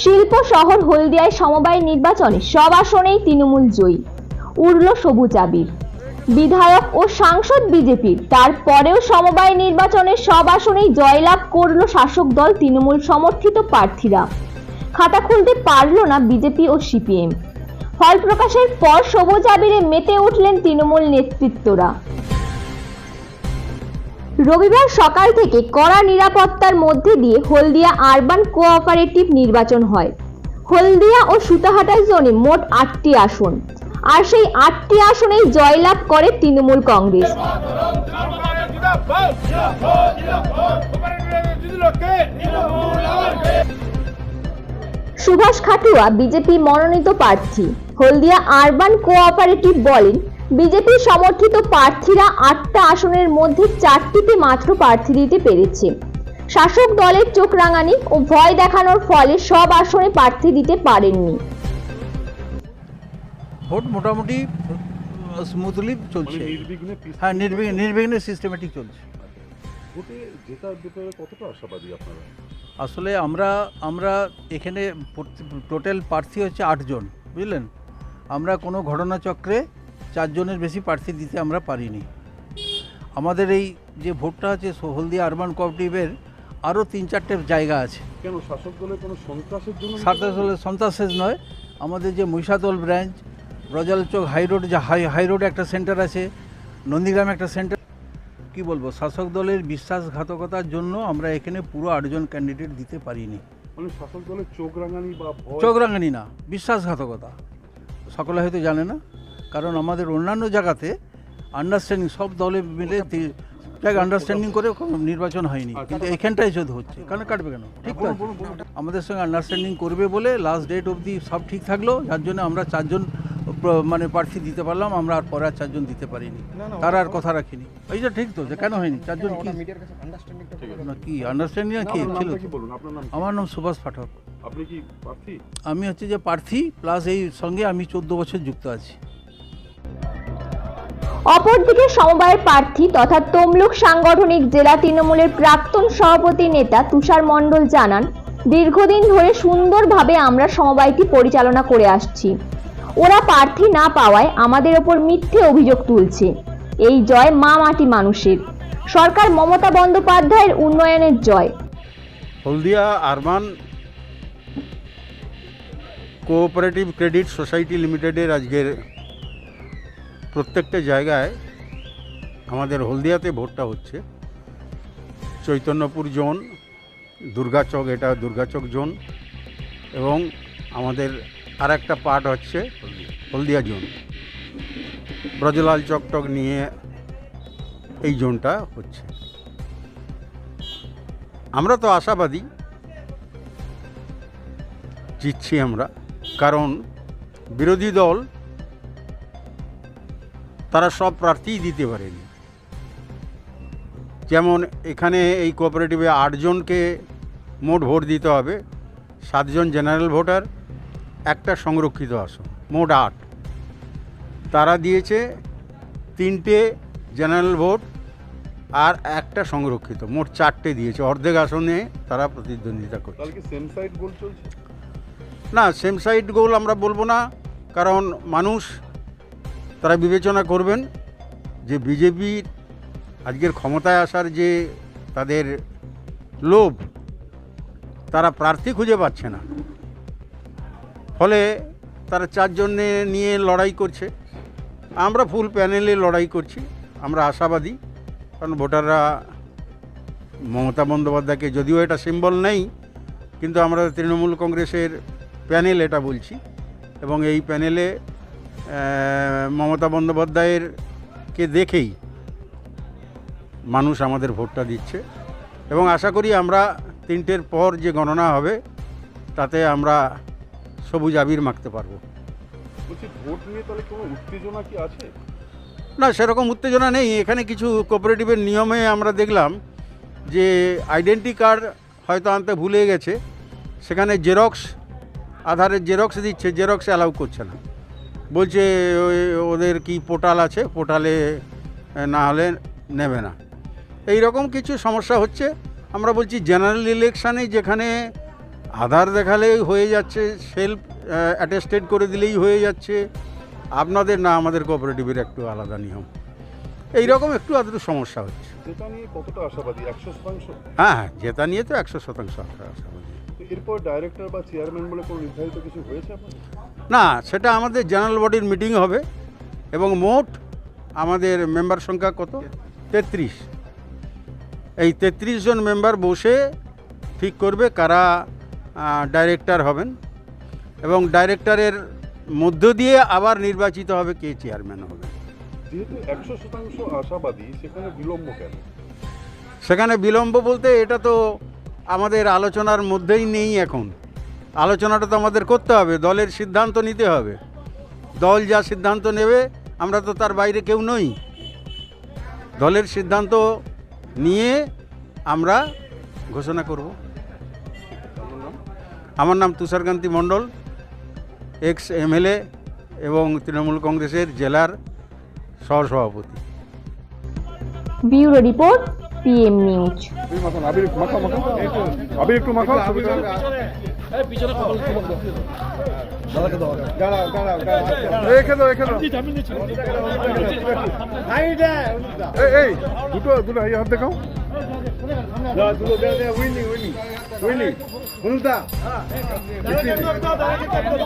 শিল্প শহর হলদিয়ায় সমবায় নির্বাচনে সব আসনেই তৃণমূল জয়ী। উড়ল সবুজ আবির। বিধায়ক ও সাংসদ বিজেপির, তারপরেও সমবায় নির্বাচনে সব আসনেই জয়লাভ করল শাসক দল তৃণমূল সমর্থিত প্রার্থীরা। খাতা খুলতে পারল না বিজেপি ও সিপিএম। ফল প্রকাশের পর সবুজ আবিরে মেতে উঠলেন তৃণমূল নেতৃত্বরা। রবিবার সকাল থেকে কড়া নিরাপত্তার মধ্যে দিয়ে হলদিয়া আরবান কোঅপারেটিভ নির্বাচন হয়। হলদিয়া ও সুতাহাটা জোনে মোট আটটি আসন। আর সেই আটটি আসনেই জয়লাভ করে তৃণমূল কংগ্রেস। সুভাষ খাটুয়া বিজেপি মনোনীত প্রার্থী। হলদিয়া আরবান কোঅপারেটিভ বলেন বিজেপি সমর্থিত প্রার্থীরা আটটা আসনের মধ্যে চারটিতে মাত্র প্রার্থী দিতে পেরেছে। শাসক দলের চোখ রাঙানি ও ভয় দেখানোর ফলে সব আসনে প্রার্থী দিতে পারেননি। ভোট মোটামুটি স্মুথলি চলছে। মানে হ্যাঁ নির্বিঘ্নে নির্বিঘ্নে সিস্টেমেটিক চলছে। ভোটে জেতার ব্যাপারে কতটা আশাবাদী আপনারা? আসলে আমরা আমরা এখানে টোটাল প্রার্থী হচ্ছে আটজন বুঝলেন? আমরা কোনো ঘটনাচক্রে চারজনের বেশি প্রার্থী দিতে আমরা পারিনি। আমাদের এই যে ভোটটা আছে হলদিয়া আরবান কোঅপারেটিভের আরও তিন চারটে জায়গা আছে। কেন শাসক দলের কোনো সন্ত্রাসের জন্য সারদা হলে সন্ত্রাসেজ নয় আমাদের যে মহিষাদল ব্রাঞ্চ ব্রজাল চৌক হাই রোড যে হাই হাই রোডে একটা সেন্টার আছে নন্দীগ্রামে একটা সেন্টার। কি বলব শাসক দলের বিশ্বাসঘাতকতার জন্য আমরা এখানে পুরো আটজন ক্যান্ডিডেট দিতে পারিনি। মানে শাসক দলের চোখ রাঙানি বা চোখ রাঙানি না বিশ্বাসঘাতকতা। সকলে হয়তো জানে না কারণ আমাদের অন্যান্য জায়গাতে আন্ডারস্ট্যান্ডিং সব দলে মিলে আন্ডারস্ট্যান্ডিং করে কোনো নির্বাচন হয়নি। কিন্তু এখানটাই যদি হচ্ছে। কেন কাটবে কেন? ঠিক তো আমাদের সঙ্গে আন্ডারস্ট্যান্ডিং করবে বলে লাস্ট ডেট অবধি সব ঠিক থাকল। যার জন্য আমরা চারজন মানে প্রার্থী দিতে পারলাম। আমরা আর পরে আর চারজন দিতে পারিনি। তার আর কথা রাখিনি। এই যে ঠিক তো যে কেন হয়নি? চারজন কি? না কি? আন্ডারস্ট্যান্ডিং কি? ছিল? আমার নাম সুভাষ পাঠক। আপনি কি প্রার্থী? আমি হচ্ছে যে প্রার্থী প্লাস এই সঙ্গে আমি চোদ্দ বছর যুক্ত আছি। অপরদিকে সমবায়ের প্রার্থী তথা তমলুক সাংগঠনিক জেলা তৃণমূলের প্রাক্তন সভাপতি নেতা তুষার মণ্ডল জানান, দীর্ঘদিন ধরে সুন্দরভাবে আমরা সমবায়টি পরিচালনা করে আসছি। ওরা প্রার্থী না পাওয়ায় আমাদের ওপর মিথ্যে অভিযোগ তুলছে। এই জয় মা মাটি মানুষের। সরকার মমতা বন্দ্যোপাধ্যায়ের উন্নয়নের জয়। Haldia urban cooperative credit society লিমিটেডের আজকের প্রত্যেকটা জায়গায় আমাদের হলদিয়াতে ভোটটা হচ্ছে। চৈতন্যপুর জোন দুর্গাচক এটা দুর্গাচক জোন এবং আমাদের আর একটা পার্ট হচ্ছে হলদিয়া জোন। ব্রজলাল চকটক নিয়ে এই জোনটা হচ্ছে। আমরা তো আশাবাদী, জিতছি আমরা, কারণ বিরোধী দল তারা সব প্রার্থীই দিতে পারেনি। যেমন এখানে এই কোঅপারেটিভে আটজনকে মোট ভোট দিতে হবে সাতজন জেনারেল ভোটার একটা সংরক্ষিত আসন মোট আট। তারা দিয়েছে তিনটে জেনারেল ভোট আর একটা সংরক্ষিত মোট চারটে দিয়েছে। অর্ধেক আসনে তারা প্রতিদ্বন্দ্বিতা করছে। না সেম সাইড গোল আমরা বলব না কারণ মানুষ তারা বিবেচনা করবেন যে বিজেপির আজকের ক্ষমতায় আসার যে তাদের লোভ, তারা প্রার্থী খুঁজে পাচ্ছে না। ফলে তারা চারজনে নিয়ে লড়াই করছে। আমরা ফুল প্যানেলে লড়াই করছি। আমরা আশাবাদী, কারণ ভোটাররা মমতা বন্দ্যোপাধ্যায়কে যদিও এটা সিম্বল নেই, কিন্তু আমরা তৃণমূল কংগ্রেসের প্যানেল এটা বলছি। এবং এই প্যানেলে মমতা বন্দ্যোপাধ্যায়ের কে দেখেই মানুষ আমাদের ভোটটা দিচ্ছে। এবং আশা করি আমরা তিনটের পর যে গণনা হবে তাতে আমরা সবুজ আবির মাখতে পারব। ভোট নিয়ে তাহলে কোনো উত্তেজনা কি আছে? না সেরকম উত্তেজনা নেই। এখানে কিছু কোঅপারেটিভের নিয়মে আমরা দেখলাম যে আইডেন্টি কার্ড হয়তো আনতে ভুলে গেছে সেখানে জেরক্স আধারের জেরক্স দিচ্ছে জেরক্স অ্যালাউ করছে না। বলছে ওই- ওদের কি পোর্টাল আছে? পোর্টালে না হলে নেবে না। এই রকম কিছু সমস্যা হচ্ছে। আমরা বলছি জেনারেল ইলেকশানে যেখানে আধার দেখালেই হয়ে যাচ্ছে সেলফ অ্যাটেস্টেড করে দিলেই হয়ে যাচ্ছে। আপনাদের না আমাদের কোঅপারেটিভের একটু আলাদা নিয়ম। এই রকম একটু আধটু সমস্যা হচ্ছে। যেটা নিয়ে কতটা আশাবাদী? একশো শতাংশ? হ্যাঁ হ্যাঁ জেতা নিয়ে তো একশো শতাংশ আশাবাদী। এরপর ডাইরেক্টর বা চেয়ারম্যান বলে কোনো নির্ধারিত কিছু হয়েছে না সেটা আমাদের জেনারেল বডির মিটিং হবে এবং মোট আমাদের মেম্বার সংখ্যা কত? তেত্রিশ। এই তেত্রিশ জন মেম্বার বসে ঠিক করবে কারা ডাইরেক্টর হবেন এবং ডাইরেক্টরের মধ্য দিয়ে আবার নির্বাচিত হবে কে চেয়ারম্যান হবে। যেহেতু একশো শতাংশ আশাবাদী সেখানে বিলম্ব কেন? সেখানে বিলম্ব বলতে এটা তো আমাদের আলোচনার মধ্যেই নেই এখন। আলোচনাটা তো আমাদের করতে হবে দলের সিদ্ধান্ত নিতে হবে। দল যা সিদ্ধান্ত নেবে আমরা তো তার বাইরে কেউ নই। দলের সিদ্ধান্ত নিয়ে আমরা ঘোষণা করব। আমার নাম তুষারকান্তি মণ্ডল এক্স এমএলএ এবং তৃণমূল কংগ্রেসের জেলার সহসভাপতি। Bureau report PM news. আবির একটু মাখা রেখে দাও রেখে দাও এই, এই দুটো দুটো এই হাত দেখাও